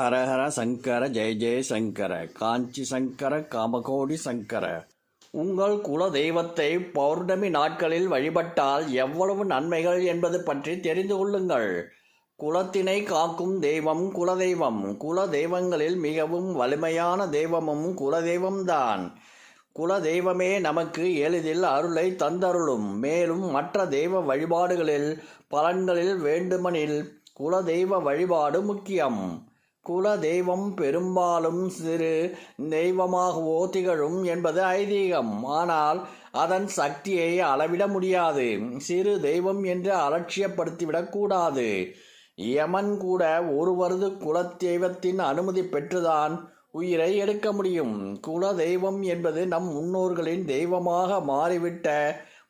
ஹரஹர சங்கர ஜெய ஜெய சங்கர காஞ்சி சங்கர காமகோடி சங்கர. உங்கள் குல தெய்வத்தை பௌர்ணமி நாட்களில் வழிபட்டால் எவ்வளவு நன்மைகள் என்பது பற்றி தெரிந்து கொள்ளுங்கள். குலத்தினை காக்கும் தெய்வம் குலதெய்வம் குல தெய்வங்களில் மிகவும் வலிமையான தெய்வமும் குலதெய்வம்தான் குல தெய்வமே நமக்கு எளிதில் அருளை தந்தருளும். மேலும் மற்ற தெய்வ வழிபாடுகளில் பலன்களில் வேண்டுமெனில் குல தெய்வ வழிபாடு முக்கியம். குல தெய்வம் பெரும்பாலும் சிறு தெய்வமாகவோ திகழும் என்பது ஐதீகம். ஆனால் அதன் சக்தியை அளவிட முடியாது. சிறு தெய்வம் என்று அலட்சியப்படுத்திவிடக்கூடாது யமன் கூட ஒருவரது குலதெய்வத்தின் அனுமதி பெற்றுதான் உயிரை எடுக்க முடியும். குல தெய்வம் என்பது நம் முன்னோர்களின் தெய்வமாக மாறிவிட்ட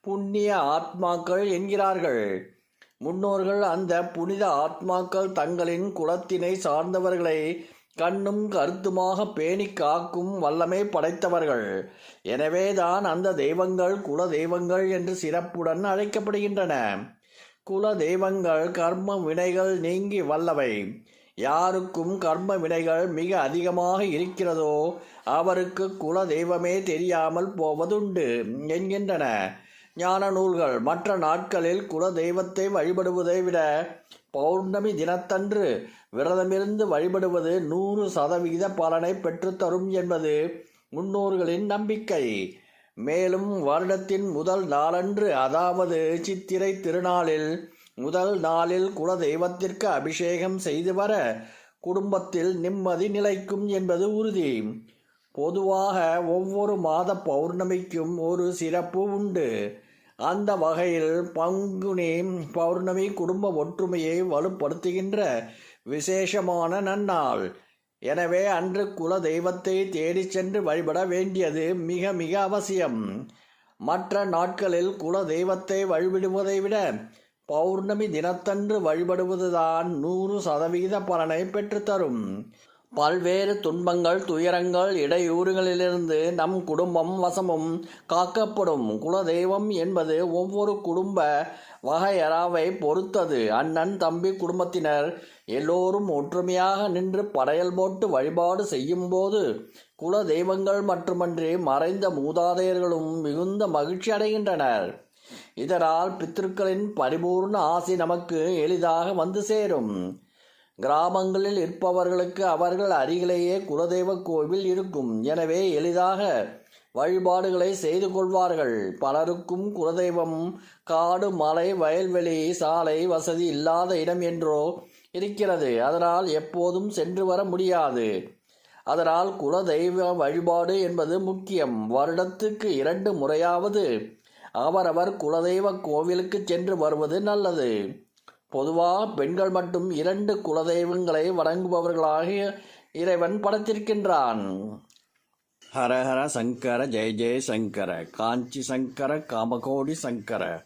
புண்ணிய ஆத்மாக்கள் என்கிறார்கள். முன்னோர்கள் அந்த புனித ஆத்மாக்கள் தங்களின் குலத்தினை சார்ந்தவர்களை கண்ணும் கருத்துமாக பேணி காக்கும் வல்லமை படைத்தவர்கள். எனவேதான் அந்த தெய்வங்கள் குல தெய்வங்கள் என்று சிறப்புடன் அழைக்கப்படுகின்றன. குல தெய்வங்கள் கர்ம வினைகள் நீங்கி வல்லவை. யாருக்கும் கர்ம வினைகள் மிக அதிகமாக இருக்கிறதோ அவருக்கு குல தெய்வமே தெரியாமல் போவதுண்டு என்கின்றன. ஞான நூல்கள். மற்ற நாட்களில் குல தெய்வத்தை வழிபடுவதை விட பௌர்ணமி தினத்தன்று விரதமிருந்து வழிபடுவது நூறு சதவிகித பலனை பெற்றுத்தரும் என்பது முன்னோர்களின் நம்பிக்கை. மேலும் வருடத்தின் முதல் நாளன்று அதாவது சித்திரை திருநாளில் முதல் நாளில் குல தெய்வத்திற்கு அபிஷேகம் செய்து வர குடும்பத்தில் நிம்மதி நிலைக்கும் என்பது உறுதி. பொதுவாக ஒவ்வொரு மாத பௌர்ணமிக்கும் ஒரு சிறப்பு உண்டு. அந்த வகையில் பங்குனி பௌர்ணமி குடும்ப ஒற்றுமையை வலுப்படுத்துகின்ற விசேஷமான நன்னாள். எனவே அன்று குல தெய்வத்தை தேடிச் சென்று வழிபட வேண்டியது மிக மிக அவசியம். மற்ற நாட்களில் குல தெய்வத்தை வழிபடுவதை விட பௌர்ணமி தினத்தன்று வழிபடுவதுதான் நூறு சதவிகித பலனை பெற்றுத்தரும் பல்வேறு துன்பங்கள் துயரங்கள் இடையூறுகளிலிருந்து நம் குடும்பம் வசமும் காக்கப்படும். குலதெய்வம் என்பது ஒவ்வொரு குடும்ப வகையறாவை பொறுத்தது. அண்ணன் தம்பி குடும்பத்தினர் எல்லோரும் ஒற்றுமையாக நின்று படையல் போட்டு வழிபாடு செய்யும்போது குல தெய்வங்கள் மட்டுமன்றி மறைந்த மூதாதையர்களும் மிகுந்த மகிழ்ச்சி அடைகின்றனர். இதனால் பித்திருக்களின் பரிபூர்ண ஆசி நமக்கு எளிதாக வந்து சேரும். கிராமங்களில் இருப்பவர்களுக்கு அவர்கள் அருகிலேயே குலதெய்வ கோவில் இருக்கும். எனவே எளிதாக வழிபாடுகளை செய்து கொள்வார்கள். பலருக்கும் குலதெய்வம் காடு மலை வயல்வெளி சாலை வசதி இல்லாத இடம் என்றோ இருக்கிறது. அதனால் எப்போதும் சென்று வர முடியாது. அதனால் குலதெய்வ வழிபாடு என்பது முக்கியம். வருடத்துக்கு இரண்டு முறையாவது அவரவர் குலதெய்வ கோவிலுக்கு சென்று வருவது நல்லது. பொதுவாக பெண்கள் மட்டும் இரண்டு குலதெய்வங்களை வணங்குபவர்களாகிய இறைவன் படைத்திருக்கின்றான். ஹரஹர சங்கர ஜெய ஜெய சங்கர காஞ்சி சங்கர காமகோடி சங்கர.